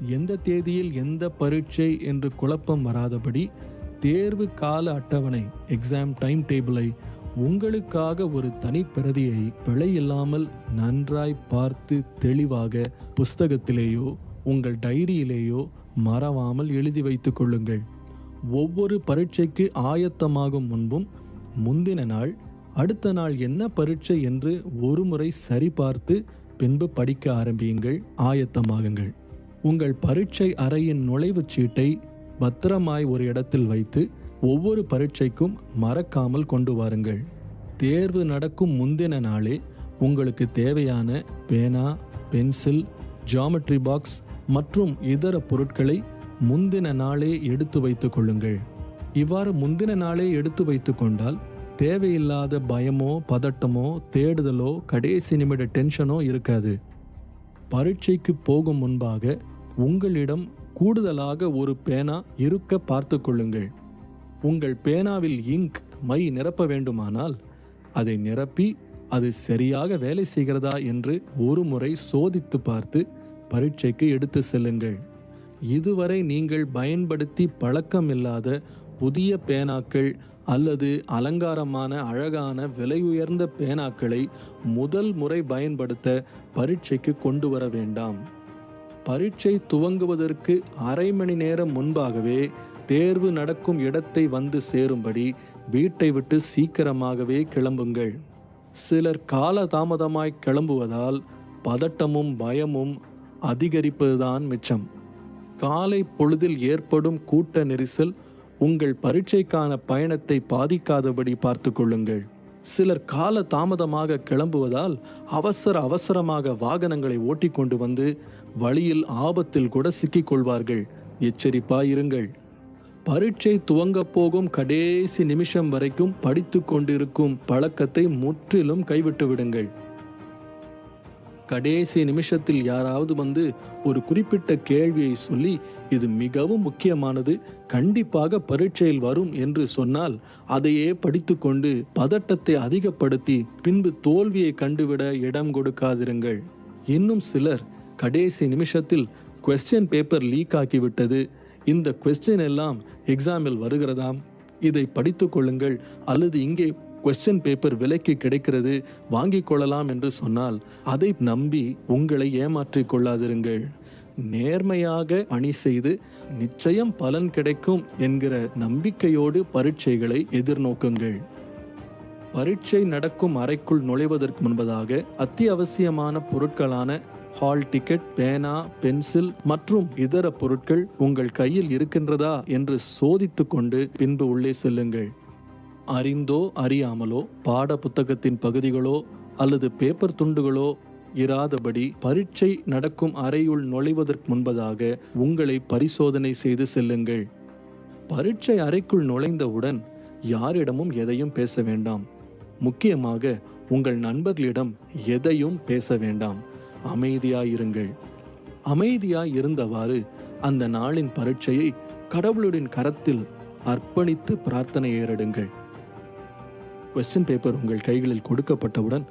எந்த தேதியில் எந்த பரீட்சை என்று குழப்பம் வராதபடி தேர்வு கால அட்டவணை எக்ஸாம் டைம் டேபிளை உங்களுக்காக ஒரு தனிப்பிரதியை பிழை இல்லாமல் நன்றாய் பார்த்து தெளிவாக புஸ்தகத்திலேயோ உங்கள் டைரியிலேயோ மறவாமல் எழுதி வைத்துக் கொள்ளுங்கள். ஒவ்வொரு பரீட்சைக்கு ஆயத்தமாகும் முன்பும் முந்தின நாள் அடுத்த நாள் என்ன பரீட்சை என்று ஒருமுறை சரிபார்த்து பின்பு படிக்க ஆரம்பியுங்கள் ஆயத்தமாகுங்கள். உங்கள் பரீட்சை அறையின் நுழைவுச் சீட்டை பத்திரமாய் ஒரு இடத்தில் வைத்து ஒவ்வொரு பரீட்சைக்கும் மறக்காமல் கொண்டு வாருங்கள். தேர்வு நடக்கும் முந்தின நாளே உங்களுக்கு தேவையான பேனா பென்சில் ஜாமெட்ரி பாக்ஸ் மற்றும் இதர பொருட்களை முந்தின நாளே எடுத்து வைத்துக் கொள்ளுங்கள். இவ்வாறு முந்தின நாளே எடுத்து வைத்துக்கொண்டால் தேவையில்லாத பயமோ பதட்டமோ தேடுதலோ கடைசி நிமிட டென்ஷனோ இருக்காது. பரீட்சைக்கு போகும் முன்பாக உங்களிடம் கூடுதலாக ஒரு பேனா இருக்க பார்த்து கொள்ளுங்கள் உங்கள் பேனாவில் இங்க் மை நிரப்ப வேண்டுமானால் அதை நிரப்பி அது சரியாக வேலை செய்கிறதா என்று ஒரு முறை சோதித்து பார்த்து பரீட்சைக்கு எடுத்து செல்லுங்கள். இதுவரை நீங்கள் பயன்படுத்தி பழக்கமில்லாத புதிய பேனாக்கள் அல்லது அலங்காரமான அழகான விலை உயர்ந்த பேனாக்களை முதல் முறை பயன்படுத்த பரீட்சைக்கு கொண்டு வர வேண்டாம். பரீட்சை துவங்குவதற்கு அரை மணி நேரம் முன்பாகவே தேர்வு நடக்கும் இடத்தை வந்து சேரும்படி வீட்டை விட்டு சீக்கிரமாகவே கிளம்புங்கள். சிலர் கால தாமதமாய் கிளம்புவதால் பதட்டமும் பயமும் அதிகரிப்பதுதான் மிச்சம். காலை பொழுதில் ஏற்படும் கூட்ட நெரிசல் உங்கள் பரீட்சைக்கான பயணத்தை பாதிக்காதபடி பார்த்து கொள்ளுங்கள். சிலர் கால தாமதமாக கிளம்புவதால் அவசர அவசரமாக வாகனங்களை ஓட்டிக்கொண்டு வந்து வழியில் ஆபத்தில் கூட சிக்கிக் கொள்வார்கள் எச்சரிப்பாயிருங்கள். பரீட்சை துவங்கப் போகும் கடைசி நிமிஷம் வரைக்கும் படித்து கொண்டிருக்கும் பழக்கத்தை முற்றிலும் கைவிட்டு விடுங்கள். கடைசி நிமிஷத்தில் யாராவது வந்து ஒரு குறிப்பிட்ட கேள்வியை சொல்லி இது மிகவும் முக்கியமானது கண்டிப்பாக பரீட்சையில் வரும் என்று சொன்னால் அதையே படித்துக்கொண்டு பதட்டத்தை அதிகப்படுத்தி பின்பு தோல்வியை கண்டுவிட இடம் கொடுக்காதிருங்கள். இன்னும் சிலர் கடைசி நிமிஷத்தில் கொஸ்டின் பேப்பர் லீக் ஆக்கிவிட்டது இந்த கொஸ்டின் எல்லாம் எக்ஸாமில் வருகிறதாம். இதை படித்து கொள்ளுங்கள். அல்லது இங்கே கொஸ்டின் பேப்பர் விலைக்கு கிடைக்கிறது வாங்கிக் கொள்ளலாம் என்று சொன்னால் அதை நம்பி உங்களை ஏமாற்றிக் கொள்ளாதிருங்கள். நேர்மையாக பணி செய்து நிச்சயம் பலன் கிடைக்கும் என்கிற நம்பிக்கையோடு பரீட்சைகளை எதிர்நோக்குங்கள். பரீட்சை நடக்கும் அறைக்குள் நுழைவதற்கு முன்பதாக அத்தியாவசியமான பொருட்களான ஹால் டிக்கெட் பேனா பென்சில் மற்றும் இதர பொருட்கள் உங்கள் கையில் இருக்கின்றதா என்று சோதித்து கொண்டு பின்பு உள்ளே செல்லுங்கள். அறிந்தோ அறியாமலோ பாட புத்தகத்தின் பகுதிகளோ அல்லது பேப்பர் துண்டுகளோ இராதபடி பரீட்சை நடக்கும் அறையுள் நுழைவதற்கு முன்பதாக உங்களை பரிசோதனை செய்து செல்லுங்கள். பரீட்சை அறைக்குள் நுழைந்தவுடன் யாரிடமும் எதையும் பேச வேண்டாம். முக்கியமாக உங்கள் நண்பர்களிடம் எதையும் பேச வேண்டாம். அமைதியாயிருங்கள். அமைதியாய் இருந்தவாறு அந்த நாளின் பரீட்சையை கடவுளுடன் கரத்தில் அர்ப்பணித்து பிரார்த்தனை ஏறிடுங்கள். கொஸ்டின் பேப்பர் உங்கள் கைகளில் கொடுக்கப்பட்டவுடன்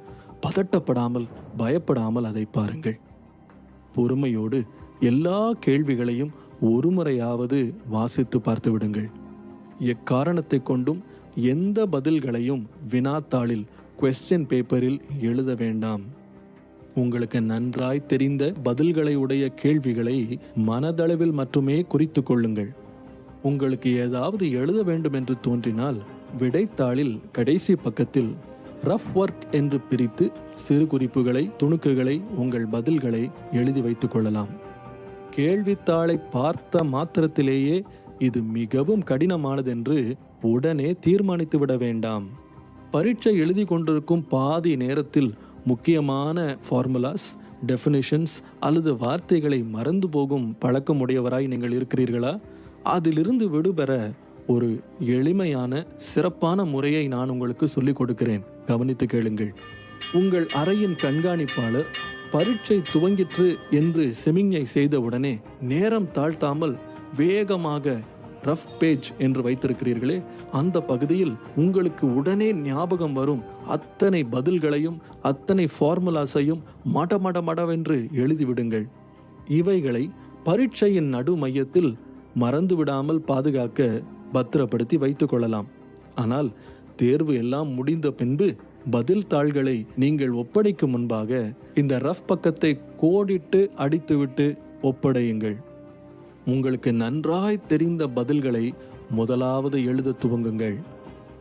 பதட்டப்படாமல் பயப்படாமல் அதை பாருங்கள். பொறுமையோடு எல்லா கேள்விகளையும் ஒருமுறையாவது வாசித்து பார்த்து விடுங்கள் எக்காரணத்தை கொண்டும் எந்த பதில்களையும் வினாத்தாளில் கொஸ்டின் பேப்பரில் எழுத வேண்டாம். உங்களுக்கு நன்றாய் தெரிந்த பதில்களை உடைய கேள்விகளை மனதளவில் மட்டுமே குறித்து கொள்ளுங்கள். உங்களுக்கு ஏதாவது எழுத வேண்டும் என்று தோன்றினால் விடைத்தாளில் கடைசி பக்கத்தில் ரஃப் ஒர்க் என்று பிரித்து சிறு குறிப்புகளை துணுக்குகளை உங்கள் பதில்களை எழுதி வைத்துக் கொள்ளலாம். கேள்வித்தாளை பார்த்த மாத்திரத்திலேயே இது மிகவும் கடினமானதென்று உடனே தீர்மானித்து விட வேண்டாம். பரீட்சை எழுதி கொண்டிருக்கும் பாதி நேரத்தில் முக்கியமான ஃபார்முலாஸ் டெஃபினிஷன்ஸ் அல்லது வார்த்தைகளை மறந்து போகும் பழக்கமுடையவராய் நீங்கள் இருக்கிறீர்களா? அதிலிருந்து விடுபெற ஒரு எளிமையான சிறப்பான முறையை நான் உங்களுக்கு சொல்லிக் கொடுக்கிறேன். கவனித்து கேளுங்கள். உங்கள் அறையின் கண்காணிப்பாளர் பரீட்சை துவங்கிற்று என்று செமிஞ்ஞை செய்தவுடனே நேரம் தாழ்த்தாமல் வேகமாக ரஃப் பேஜ் என்று வைத்திருக்கிறீர்களே அந்த பகுதியில் உங்களுக்கு உடனே ஞாபகம் வரும் அத்தனை பதில்களையும் அத்தனை ஃபார்முலாஸையும் மட மட மடவென்று எழுதிவிடுங்கள். இவைகளை பரீட்சையின் நடு மையத்தில் மறந்து விடாமல் பாதுகாக்க பத்திரப்படுத்தி வைத்துக்கொள்ளலாம் ஆனால் தேர்வு எல்லாம் முடிந்த பின்பு பதில் தாள்களை நீங்கள் ஒப்படைக்கும் முன்பாக இந்த ரஃப் பக்கத்தை கோடிட்டு அடித்துவிட்டு ஒப்படையுங்கள். உங்களுக்கு நன்றாய் தெரிந்த பதில்களை முதலாவது எழுத துவங்குங்கள்.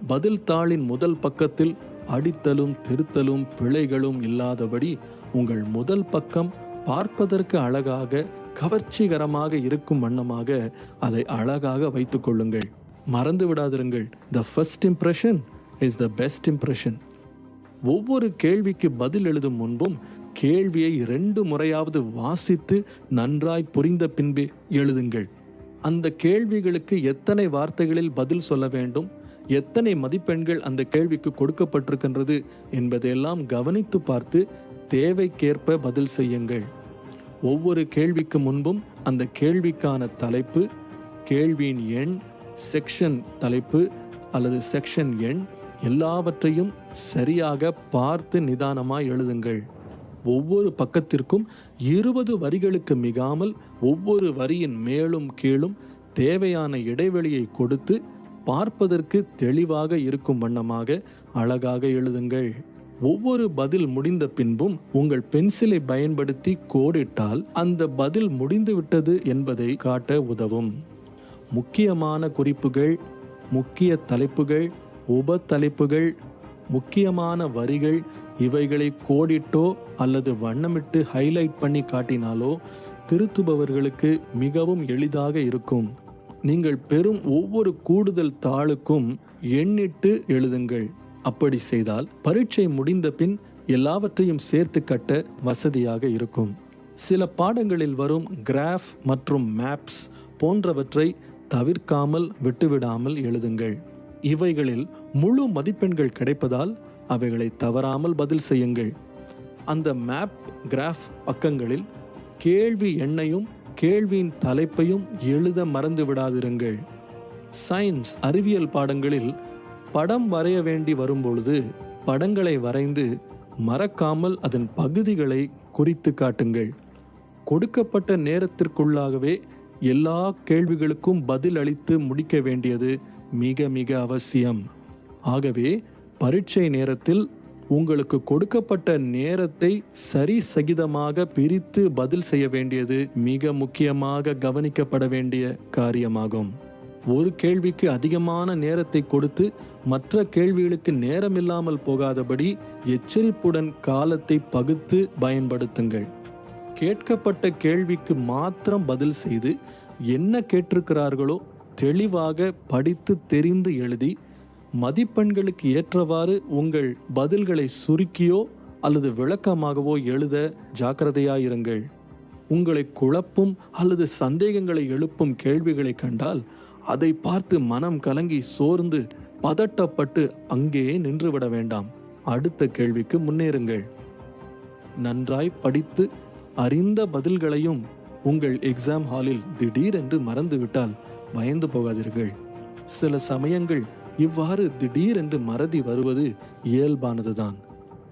பதில் தாளின் முதல் பக்கத்தில் அடித்தலும் திருத்தலும் பிழைகளும் இல்லாதபடி உங்கள் முதல் பக்கம் பார்ப்பதற்கு அழகாக கவர்ச்சிகரமாக இருக்கும் வண்ணமாக அதை அழகாக வைத்துக் கொள்ளுங்கள். மறந்து விடாதிருங்கள். The first impression is the best impression ஒவ்வொரு கேள்விக்கு பதில் எழுதும் முன்பும் கேள்வியை இரண்டு முறையாவது வாசித்து நன்றாய் புரிந்த பின்பே எழுதுங்கள். அந்த கேள்விகளுக்கு எத்தனை வார்த்தைகளில் பதில் சொல்ல வேண்டும்? எத்தனை மதிப்பெண்கள் அந்த கேள்விக்கு கொடுக்கப்பட்டிருக்கின்றது என்பதையெல்லாம் கவனித்து பார்த்து தேவைக்கேற்ப பதில் செய்யுங்கள். ஒவ்வொரு கேள்விக்கு முன்பும் அந்த கேள்விக்கான தலைப்பு கேள்வியின் எண் செக்ஷன் தலைப்பு அல்லது செக்ஷன் எண் எல்லாவற்றையும் சரியாக பார்த்து நிதானமாக எழுதுங்கள். ஒவ்வொரு பக்கத்திற்கும் இருபது வரிகளுக்கு மிகாமல் ஒவ்வொரு வரியின் மேலும் கீழும் தேவையான இடைவெளியை கொடுத்து பார்ப்பதற்கு தெளிவாக இருக்கும் வண்ணமாக அழகாக எழுதுங்கள். ஒவ்வொரு பதில் முடிந்த பின்பும் உங்கள் பென்சிலை பயன்படுத்தி கோடிட்டால் அந்த பதில் முடிந்துவிட்டது என்பதை காட்ட உதவும். முக்கியமான குறிப்புகள் முக்கிய தலைப்புகள் உப தலைப்புகள் முக்கியமான வரிகள் இவைகளை கோடிட்டோ அல்லது வண்ணமிட்டு ஹைலைட் பண்ணி காட்டினாலோ திருத்துபவர்களுக்கு மிகவும் எளிதாக இருக்கும். நீங்கள் பெறும் ஒவ்வொரு கூடுதல் தாளுக்கும் எண்ணிட்டு எழுதுங்கள். அப்படி செய்தால் பரீட்சை முடிந்த பின் எல்லாவற்றையும் சேர்த்து கட்ட வசதியாக இருக்கும். சில பாடங்களில் வரும் கிராஃப் மற்றும் மேப்ஸ் போன்றவற்றை தவிர்க்காமல் விட்டுவிடாமல் எழுதுங்கள். இவைகளில் முழு மதிப்பெண்கள் கிடைப்பதால் அவைகளை தவறாமல் பதில் செய்யுங்கள். அந்த மேப் கிராஃப் பக்கங்களில் கேள்வி எண்ணையும் கேள்வியின் தலைப்பையும் எழுத மறந்து விடாதிருங்கள். சயின்ஸ் அறிவியல் பாடங்களில் படம் வரைய வேண்டி வரும்பொழுது படங்களை வரைந்து மறக்காமல் அதன் பகுதிகளை குறித்து காட்டுங்கள். கொடுக்கப்பட்ட நேரத்திற்குள்ளாகவே எல்லா கேள்விகளுக்கும் பதில் அளித்து முடிக்க வேண்டியது மிக மிக அவசியம். ஆகவே பரீட்சை நேரத்தில் உங்களுக்கு கொடுக்கப்பட்ட நேரத்தை சரி சகிதமாக பிரித்து பதில் செய்ய வேண்டியது மிக முக்கியமாக கவனிக்கப்பட வேண்டிய காரியமாகும். ஒரு கேள்விக்கு அதிகமான நேரத்தை கொடுத்து மற்ற கேள்விகளுக்கு நேரமில்லாமல் போகாதபடி எச்சரிப்புடன் காலத்தை பகுத்து பயன்படுத்துங்கள். கேட்கப்பட்ட கேள்விக்கு மாத்திரம் பதில் செய்து என்ன கேட்டிருக்கிறார்களோ தெளிவாக படித்து தெரிந்து எழுதி மதிப்பெண்களுக்கு ஏற்றவாறு உங்கள் பதில்களை சுருக்கியோ அல்லது விளக்கமாகவோ எழுத ஜாக்கிரதையாயிருங்கள். உங்களை குழப்பும் அல்லது சந்தேகங்களை எழுப்பும் கேள்விகளை கண்டால் அதை பார்த்து மனம் கலங்கி சோர்ந்து பதட்டப்பட்டு அங்கேயே நின்றுவிட வேண்டாம். அடுத்த கேள்விக்கு முன்னேறுங்கள். நன்றாய் படித்து அறிந்த பதில்களையும் உங்கள் எக்ஸாம் ஹாலில் திடீரென்று மறந்துவிட்டால் பயந்து போகாதீர்கள். சில சமயங்கள் இவ்வாறு திடீரென்று மறதி வருவது இயல்பானதுதான்.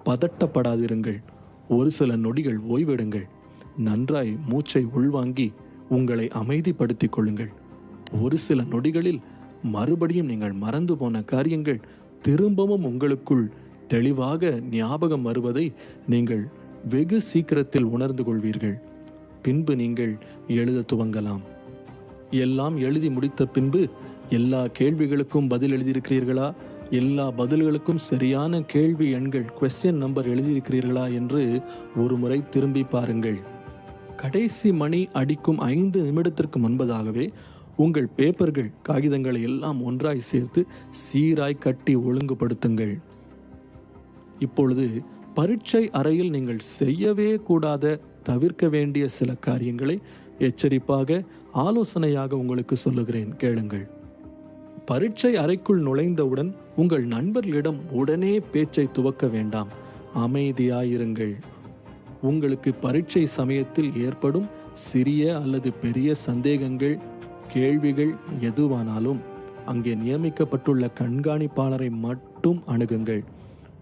பதட்டப்படாதிருங்கள். ஒரு சில நொடிகள் ஓய்வெடுங்கள். நன்றாய் மூச்சை உள்வாங்கி உங்களை அமைதிப்படுத்திக் கொள்ளுங்கள். ஒரு சில நொடிகளில் மறுபடியும் நீங்கள் மறந்து போன காரியங்கள் திரும்பவும் உங்களுக்குள் தெளிவாக ஞாபகம் வருவதை நீங்கள் வெகு சீக்கிரத்தில் உணர்ந்து கொள்வீர்கள். பின்பு நீங்கள் எழுத துவங்கலாம். எல்லாம் எழுதி முடித்த பின்பு எல்லா கேள்விகளுக்கும் பதில் எழுதியிருக்கிறீர்களா? எல்லா பதில்களுக்கும் சரியான கேள்வி எண்கள் கொஸ்டின் நம்பர் எழுதியிருக்கிறீர்களா என்று ஒரு முறை திரும்பி பாருங்கள். கடைசி மணி அடிக்கும் ஐந்து நிமிடத்திற்கு முன்பதாகவே உங்கள் பேப்பர்கள் காகிதங்களை எல்லாம் ஒன்றாய் சேர்த்து சீராய் கட்டி ஒழுங்குபடுத்துங்கள். இப்பொழுது பரீட்சை அறையில் நீங்கள் செய்யவே கூடாத தவிர்க்க வேண்டிய சில காரியங்களை எச்சரிப்பாக ஆலோசனையாக உங்களுக்கு சொல்லுகிறேன். கேளுங்கள். பரீட்சை அறைக்குள் நுழைந்தவுடன் உங்கள் நண்பர்களிடம் உடனே பேச்சை துவக்க வேண்டாம். அமைதியாயிருங்கள். உங்களுக்கு பரீட்சை சமயத்தில் ஏற்படும் சிறிய அல்லது பெரிய சந்தேகங்கள் கேள்விகள் எதுவானாலும் அங்கே நியமிக்கப்பட்டுள்ள கண்காணிப்பாளரை மட்டும் அணுகுங்கள்.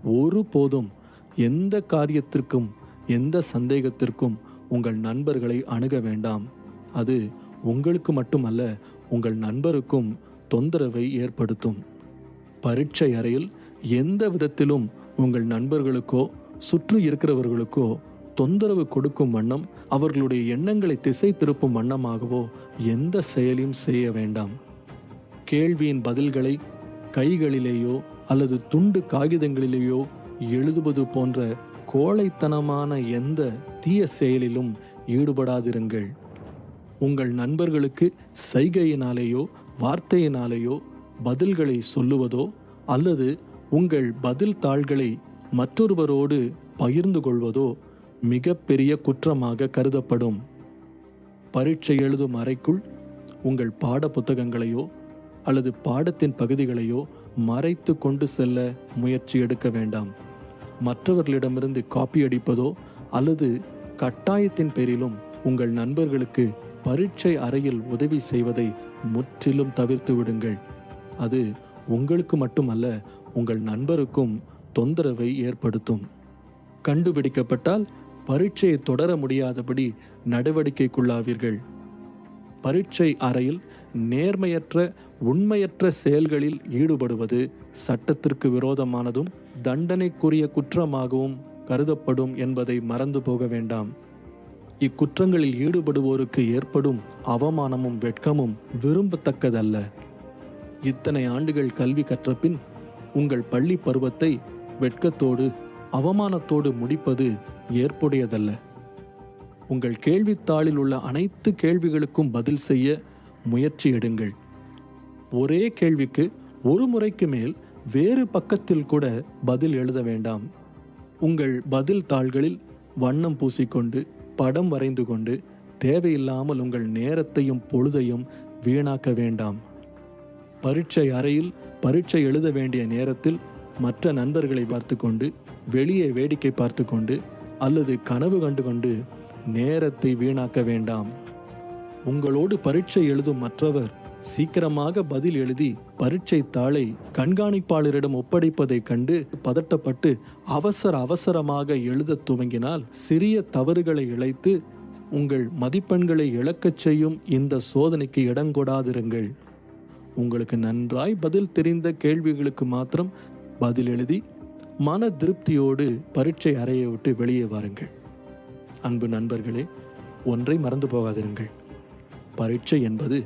ஒருபோதும் எந்த காரியத்திற்கும் எந்த சந்தேகத்திற்கும் உங்கள் நண்பர்களை அணுக வேண்டாம். அது உங்களுக்கு மட்டுமல்ல உங்கள் நண்பருக்கும் தொந்தரவை ஏற்படுத்தும். பரீட்சை அறையில் எந்த விதத்திலும் உங்கள் நண்பர்களுக்கோ சுற்றி இருக்கிறவர்களுக்கோ தொந்தரவு கொடுக்கும் வண்ணம் அவர்களுடைய எண்ணங்களை திசை திருப்பும் வண்ணமாகவோ எந்த செயலையும் செய்ய வேண்டாம். கேள்வியின் பதில்களை கைகளிலேயோ அல்லது துண்டு காகிதங்களிலேயோ எழுதுவது போன்ற கோழைத்தனமான எந்த தீய செயலிலும் ஈடுபடாதிருங்கள். உங்கள் நண்பர்களுக்கு சைகையினாலேயோ வார்த்தையினாலேயோ பதில்களை சொல்லுவதோ அல்லது உங்கள் பதில் தாள்களை மற்றொருவரோடு பகிர்ந்து கொள்வதோ மிகப்பெரிய குற்றமாக கருதப்படும். பரீட்சை எழுதும் அறைக்குள் உங்கள் பாட புத்தகங்களையோ அல்லது பாடத்தின் பகுதிகளையோ மறைத்து கொண்டு செல்ல முயற்சி எடுக்க வேண்டாம். மற்றவர்களிடமிருந்து காப்பி அடிப்பதோ அல்லது கட்டாயத்தின் பேரிலும் உங்கள் நண்பர்களுக்கு பரீட்சை அறையில் உதவி செய்வதை முற்றிலும் தவிர்த்து விடுங்கள். அது உங்களுக்கு மட்டுமல்ல உங்கள் நண்பருக்கும் தொந்தரவை ஏற்படுத்தும். கண்டுபிடிக்கப்பட்டால் பரீட்சையை தொடர முடியாதபடி நடவடிக்கைக்குள்ளாவீர்கள். பரீட்சை அறையில் நேர்மையற்ற உண்மையற்ற செயல்களில் ஈடுபடுவது சட்டத்திற்கு விரோதமானதும் தண்டனைக்குரிய குற்றமாகவும் கருதப்படும் என்பதை மறந்து போக வேண்டாம். இக்குற்றங்களில் ஈடுபடுவோருக்கு ஏற்படும் அவமானமும் வெட்கமும் விரும்பத்தக்கதல்ல. இத்தனை ஆண்டுகள் கல்வி கற்றபின் உங்கள் பள்ளி பருவத்தை வெட்கத்தோடு அவமானத்தோடு முடிப்பது ஏற்புடையதல்ல. உங்கள் கேள்வித்தாளில் உள்ள அனைத்து கேள்விகளுக்கும் பதில் செய்ய முயற்சி எடுங்கள். ஒரே கேள்விக்கு ஒரு முறைக்கு மேல் வேறு பக்கத்தில் கூட பதில் எழுத வேண்டாம். உங்கள் பதில் தாள்களில் வண்ணம் பூசிக்கொண்டு படம் வரைந்து கொண்டு தேவையில்லாமல் உங்கள் நேரத்தையும் பொழுதையும் வீணாக்க வேண்டாம். பரீட்சை அறையில் பரீட்சை எழுத வேண்டிய நேரத்தில் மற்ற நண்பர்களை பார்த்து கொண்டு வெளியே வேடிக்கை பார்த்து கொண்டு அல்லது கனவு கண்டு கொண்டு நேரத்தை வீணாக்க வேண்டாம். உங்களோடு பரீட்சை எழுதும் மற்றவர் சீக்கிரமாக பதில் எழுதி பரீட்சை தாளை கண்காணிப்பாளரிடம் ஒப்படைப்பதைக் கண்டு பதட்டப்பட்டு அவசர அவசரமாக எழுதத் துவங்கினால் சிறிய தவறுகளை இழைத்து உங்கள் மதிப்பெண்களை இழக்கச் செய்யும் இந்த சோதனைக்கு இடங்கொடாதிருங்கள் உங்களுக்கு நன்றாய் பதில் தெரிந்த கேள்விகளுக்கு மாத்திரம் பதில் எழுதி மன திருப்தியோடு பரீட்சை அறையை விட்டு வெளியே வாருங்கள். அன்பு நண்பர்களே ஒன்றை மறந்து போகாதிருங்கள். பரீட்சை என்பது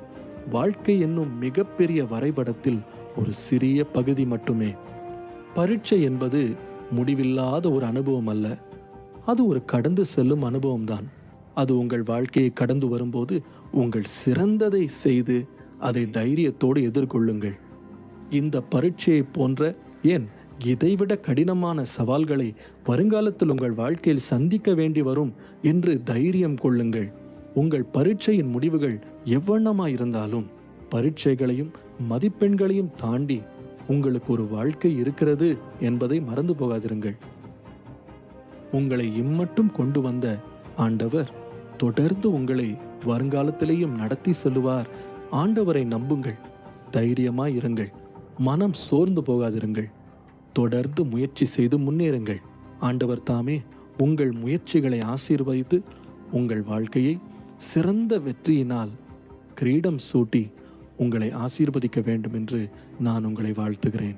வாழ்க்கை என்னும் மிகப்பெரிய வரைபடத்தில் ஒரு சிறிய பகுதி மட்டுமே. பரீட்சை என்பது முடிவில்லாத ஒரு அனுபவம் அல்ல. அது ஒரு கடந்து செல்லும் அனுபவம்தான். அது உங்கள் வாழ்க்கையை கடந்து வரும்போது உங்கள் சிறந்ததை செய்து அதை தைரியத்தோடு எதிர்கொள்ளுங்கள். இந்த பரீட்சையை போன்ற ஏன் இதைவிட கடினமான சவால்களை வருங்காலத்தில் உங்கள் வாழ்க்கையில் சந்திக்க வேண்டி வரும் என்று தைரியம் கொள்ளுங்கள். உங்கள் பரீட்சையின் முடிவுகள் எவ்வண்ணமாயிருந்தாலும் பரீட்சைகளையும் மதிப்பெண்களையும் தாண்டி உங்களுக்கு ஒரு வாழ்க்கை இருக்கிறது என்பதை மறந்து போகாதிருங்கள். உங்களை இம்மட்டும் கொண்டு வந்த ஆண்டவர் தொடர்ந்து உங்களை வருங்காலத்திலேயும் நடத்தி செல்லுவார். ஆண்டவரை நம்புங்கள் தைரியமாய் இருங்கள் மனம் சோர்ந்து போகாதிருங்கள். தொடர்ந்து முயற்சி செய்து முன்னேறுங்கள். ஆண்டவர் தாமே உங்கள் முயற்சிகளை ஆசீர்வதித்து உங்கள் வாழ்க்கையை சிறந்த வெற்றியினால் கிரீடம் சூட்டி உங்களை ஆசீர்வதிக்க வேண்டும் என்று நான் உங்களை வாழ்த்துகிறேன்.